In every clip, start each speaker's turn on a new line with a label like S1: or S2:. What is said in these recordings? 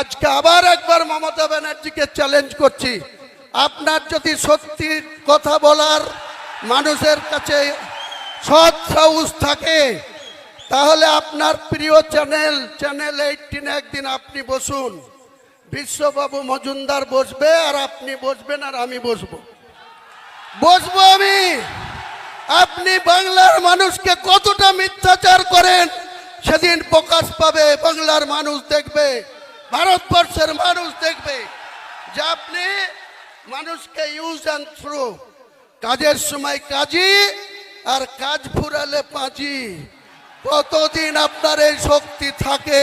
S1: আজকে আবার একবার মমতা ব্যানার্জিকে চ্যালেঞ্জ করছি। আপনার যদি সত্যি কথা বলার মানুষের কাছে সৎ সাহস থাকে, তাহলে আপনার প্রিয় চ্যানেল চ্যানেল এইটিনে একদিন আপনি বসুন। বিশ্ববাবু মজুমদার বসবে আর আপনি বসবেন আর আমি বসবো। বসবো আমি। আপনি বাংলার মানুষকে কতটা মিথ্যাচার করেন, সেদিন প্রকাশ পাবে, বাংলার মানুষ দেখবে। ভারতবর্ষের মানুষ দেখবে যে আপনি মানুষকে ইউজ অ্যান্ড থ্রু কাজের সময় কাজী আর কাজ ফুরালে পাঁচি কতদিন আপনার এই শক্তি থাকে?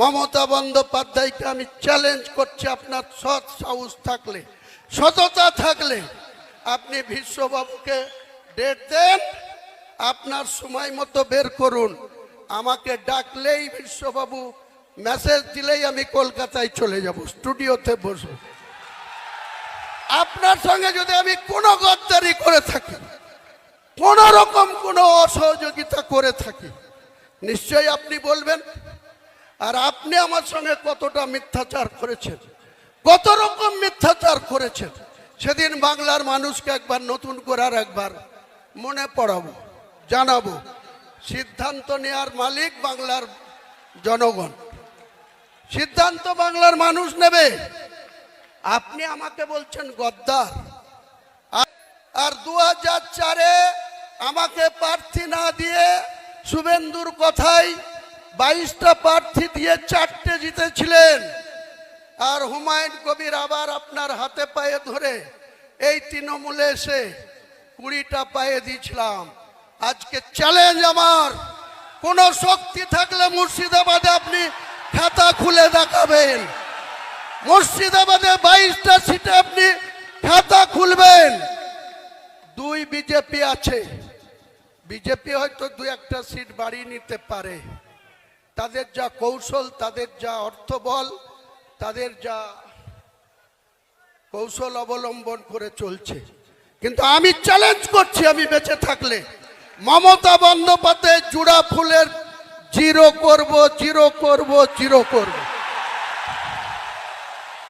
S1: মমতা বন্দ্যোপাধ্যায়কে আমি চ্যালেঞ্জ করছি আপনার সৎ সাহস থাকলে, সততা থাকলে। আপনি বিশ্ববাবুকে ডেট দেন, আপনার সময় মতো বের করুন। আমাকে ডাকলেই বিশ্ববাবু মেসেজ দিলেই আমি কলকাতায় চলে যাব স্টুডিওতে বসবো। আপনার সঙ্গে যদি আমি কোনো গদ্দারি করে থাকি, কোন রকম কোনো অসহযোগিতা করে থাকি, নিশ্চয়ই আপনি বলবেন, আর আপনি আমার সঙ্গে কতটা মিথ্যাচার করেছেন, কত রকম মিথ্যাচার করেছেন, সেদিন বাংলার মানুষকে একবার নতুন করার একবার মনে পড়াবো, জানাব। সিদ্ধান্ত নেওয়ার মালিক বাংলার জনগণ। সিদ্ধান্ত বাংলার মানুষ নেবে। আপনি আমাকে বলছেন গদ্দার। আর- দু হাজার চারে আমাকে প্রার্থী না দিয়ে শুভেন্দুর কথাই বাইশটা প্রার্থী দিয়ে চারটে জিতেছিলেন। আর হুমায়ুন কবির আবার আপনার হাতে পায়ে ধরে এই তৃণমূলে এসে কুড়িটা পায়ে দিয়েছিলাম। আজকে চ্যালেঞ্জ আমার। কোন শক্তি থাকলে মুর্শিদাবাদে আপনি খাতা খুলে দেখাবেন। মুর্শিদাবাদে বাইশটা সিটে আপনি খাতা খুলবেন। দুই বিজেপি আছে। বিজেপি হয়তো দু একটা সিট বাড়িয়ে নিতে পারে। তাদের যা কৌশল, তাদের যা অর্থবল তাদের যা কৌশল অবলম্বন করে চলছে। কিন্তু আমি চ্যালেঞ্জ করছি আমি বেঁচে থাকলে। মমতা বন্দ্যোপাধ্যায় জুড়া ফুলের চির করব চির করব চির করব।